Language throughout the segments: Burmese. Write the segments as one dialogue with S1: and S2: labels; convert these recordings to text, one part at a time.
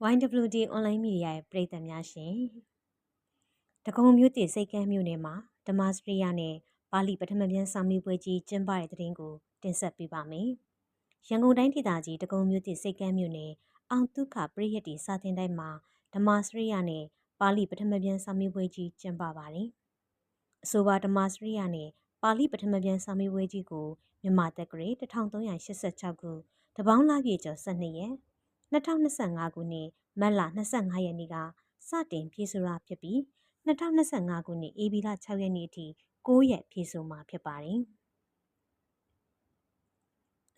S1: YWD online media ရဲ့ပရိသတ်များရှင်တကုံမြို့တည်စိတ်ကမ်းမြို့နယ်မှာဓမ္မစရိယနဲ့ပါဠိပထမပြန်စာမေးပွဲကြီးကျင်းပတဲ့တဲ့ရင်ကိုတင်ဆက်ပေးပါမယ်။ရန်ကုန်တိုင်းဒေသကြီးတကုံမြို့တည်စိတ်ကမ်းမြို့နယ်အောင်တုခပရိယတ်တီစာတင်တိုင်းမှာဓမ္မစရိယနဲ့ပါဠိပထမပြန်စာမေးပွဲကြီးကျင်းပပါတယ်။အဆိုပါဓမ္မစရိယနဲ့ပါဠိပထမပြန်စာမေးပွဲကြီးကိုမြန်မာတက္ကရာ1386ခုတပေါင်းလာပြေကျော်12ရက် 2025ခုနှစ်မတ်လ25ရက်နေ့ကစတင်ပြေဆိုတာဖြစ်ပြီး2025ခုနှစ်ဧပြီလ6ရက်နေ့အထိ9ရက်ပြေဆိုမှာဖြစ်ပါတယ်။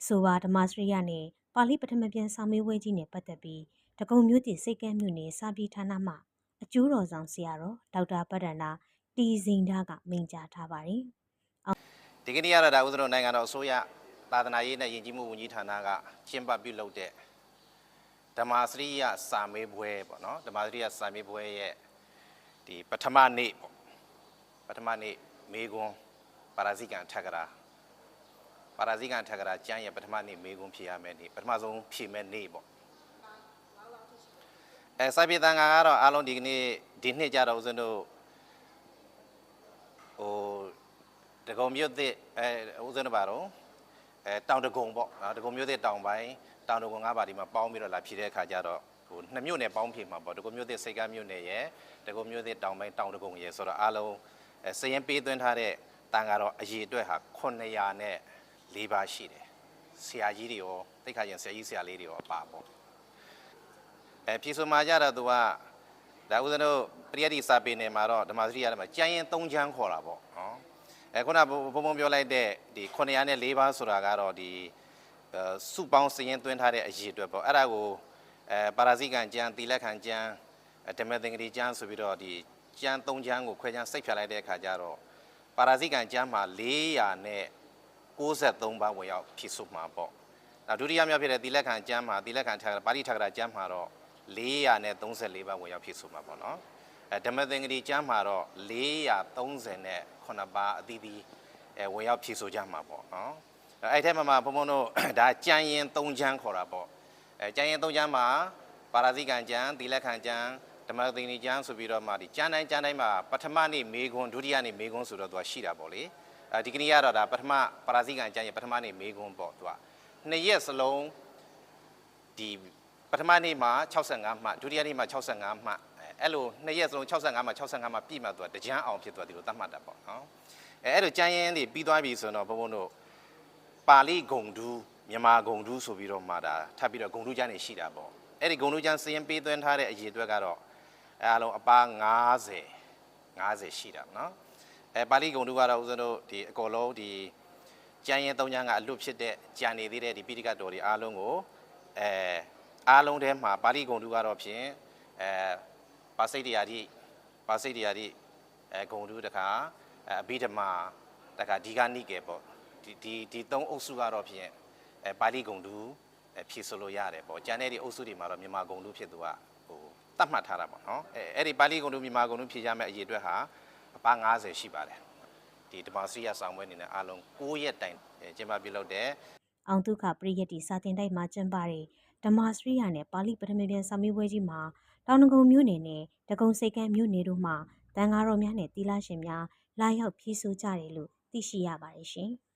S1: ဆိုပါဓမ္မစရိယနဲ့ပါဠိပထမပြန်စာမေးပွဲကြီးနဲ့ပတ်သက်ပြီးတကုံမျိုးတည်စိတ်ကမ်းမြို့နယ်စာပြေဌာနမှအကျိုးတော်ဆောင်ဆရာတော်ဒေါက်တာပဒ္ဒနာတီစင်ဓာကမိန့်ကြားထားပါတယ်။
S2: ဒီကနေ့ရတာဒါဥစ္စတို့နိုင်ငံတော်အစိုးရသာသနာရေးနဲ့ယဉ်ကျေးမှုဝန်ကြီးဌာနကကျင်းပပြုလုပ်တဲ့ ဓမ္မစရိယစာမေးပွဲပေါ့နော်ဓမ္မစရိယစာမေးပွဲရဲ့ဒီပထမနေ့ပေါ့ပထမနေ့မေကွန်းပါရာဇိကံထက်ကရာပါရာဇိကံထက်ကရာကျမ်းရဲ့ပထမနေ့မေကွန်းဖြေရမယ်နေ့ပထမဆုံးဖြေမဲ့နေ့ပေါ့အဲစာပေတန်ခါကတော့အားလုံးဒီကနေ့ဒီနှစ်ကြတော့ဥစ္စတို့ဟိုဒဂုံမြို့သစ်အဲဦးစင်းတို့ပါတော့အဲတောင်ဒဂုံပေါ့နော်ဒဂုံမြို့သစ်တောင်ပိုင်း တောင်ဒဂုံငါးပါးဒီမှာပေါင်းပြီးတော့လာဖြည့်တဲ့အခါကျတော့ဟိုနှစ်မြို့နယ်ပေါင်းဖြည့်မှာပေါ့ဒဂုံမြို့သစ်စိတ်ကမ်းမြို့နယ်ရဲ့ဒဂုံမြို့သစ်တောင်ပိုင်းတောင်ဒဂုံရဲ့ဆိုတော့အားလုံးအဲစရင်ပေးသွင်းထားတဲ့တန်ကတော့အရေးအတွက်ဟာ900နဲ့4ပါးရှိတယ်ဆရာကြီးတွေရောတိတ်ခါကျင်ဆရာကြီးဆရာလေးတွေရောအပါပေါ့အဲဖြည့်ဆိုမှာကြတော့သူကဒါဦးဇင်းတို့ပရိယတ်တိစာပေနယ်မှာတော့ဓမ္မစရိယထဲမှာကျမ်းရင်၃ချမ်းခေါ်တာပေါ့နော်အဲခုနဘုံဘုံပြောလိုက်တဲ့ဒီ904ပါးဆိုတာကတော့ဒီ စုပေါင်းစည်ရင်သွင်းထားတဲ့အရေးအတွက်ပေါ့အဲ့ဒါကိုအဲပါရာဇိကံကျမ်းသီလခံကျမ်းဓမ္မသင်္ကတိကျမ်းဆိုပြီးတော့ဒီကျမ်း၃ကျမ်းကိုခွဲကျမ်းစိတ်ဖြတ်လိုက်တဲ့အခါကျတော့ပါရာဇိကံကျမ်းမှာ400နဲ့63ပါးဝင်ရောက်ဖြစ်စုမှာပေါ့နောက်ဒုတိယမြောက်ဖြစ်တဲ့သီလခံကျမ်းမှာသီလခံထက်ပါဠိထက်ကရာကျမ်းမှာတော့434ပါးဝင်ရောက်ဖြစ်စုမှာပေါ့နော်အဲဓမ္မသင်္ကတိကျမ်းမှာတော့430နဲ့9ပါးအသီးသီးအဲဝင်ရောက်ဖြည့်ဆိုကြမှာပေါ့နော် အဲအဲ့ထဲမှာမှာဘုံဘုံတို့ဒါကြံရင်၃ချမ်းခေါ်တာပေါ့အဲကြံရင်၃ချမ်းမှာပါရာဇိကံကျမ်းသီလခံကျမ်းဓမ္မသင်္ကတိကျမ်းဆိုပြီးတော့မှဒီကျမ်းတိုင်းကျမ်းတိုင်းမှာပထမနေ့မေခွန်းဒုတိယနေ့မေခွန်းဆိုတော့သူကရှိတာပေါ့လေအဲဒီကနေ့ကတော့ဒါပထမပါရာဇိကံကျမ်းရဲ့ပထမနေ့မေခွန်းပေါ့သူကနှစ်ရက်စလုံးဒီပထမနေ့မှာ65မှတ်ဒုတိယနေ့မှာ65မှတ်အဲ့လိုနှစ်ရက်စလုံး65မှာ65မှာပြည့်မှသူကတကြမ်းအောင်ဖြစ်သွားတယ်လို့သတ်မှတ်တာပေါ့နော်အဲအဲ့လိုကျမ်းရင်းတွေပြီးသွားပြီဆိုတော့ဘုံဘုံတို့ ပါဠိဂုံဒူးမြန်မာဂုံဒူးဆိုပြီးတော့မှဒါထပ်ပြီးတော့ဂုံဒူးကျမ်းတွေရှိတာပေါ့အဲ့ဒီဂုံဒူးကျမ်းစရင်ပေးသွင်းထားတဲ့အရေးအတွက်ကတော့အဲအလုံးအပါ90 90ရှိတာနော်အဲပါဠိဂုံဒူးကတော့ဦးဇင်းတို့ဒီအကောလုံးဒီကျမ်းရင်းသုံးကျမ်းကအလွတ်ဖြစ်တဲ့ကျန်နေသေးတဲ့ဒီပိဋကတ်တော်တွေအားလုံးကိုအဲအားလုံးထဲမှာပါဠိဂုံဒူးကတော့ဖြင့်အဲပါစိတ်တရားတိပါစိတ်တရားတိအဲဂုံတူးတခါအဲအဘိဓမ္မာတခါဒီကနိကေပေါ့ ဒီဒီဒီသုံးအုပ်စုကတော့ဖြင့်အဲပါဠိဂုံတူးအဲဖြည့်ဆိုလို့ရတယ်ပေါ့ကျန်တဲ့ဒီအုပ်စုတွေမှာတော့မြန်မာဂုံတူးဖြစ်သူကဟိုတတ်မှတ်ထားတာပေါ့နော်အဲအဲ့ဒီပါဠိဂုံတူးမြန်မာဂုံတူးဖြည့်ရမယ့်အရေးအတွက်ဟာအပါ90ရှိပါတယ်ဒီဓမ္မစရိယဆောင်ပွဲအနေနဲ့အားလုံး9ရက်တိုင်ကျင်းပပြုလုပ်တဲ့
S1: အောင်တုခပရိယတ်တီစာတင်တိုက်မှာကျင်းပတဲ့ဓမ္မစရိယနဲ့ပါဠိပထမပြန်စာမေးပွဲကြီးမှာတောင်ငုံမြို့နယ်နဲ့တကုံစိတ်ကမ်းမြို့နယ်တို့မှတန်ဃာတော်များနဲ့သီလရှင်များလာရောက်ဖြည့်ဆို့ကြတယ်လို့သိရှိရပါတယ်ရှင်။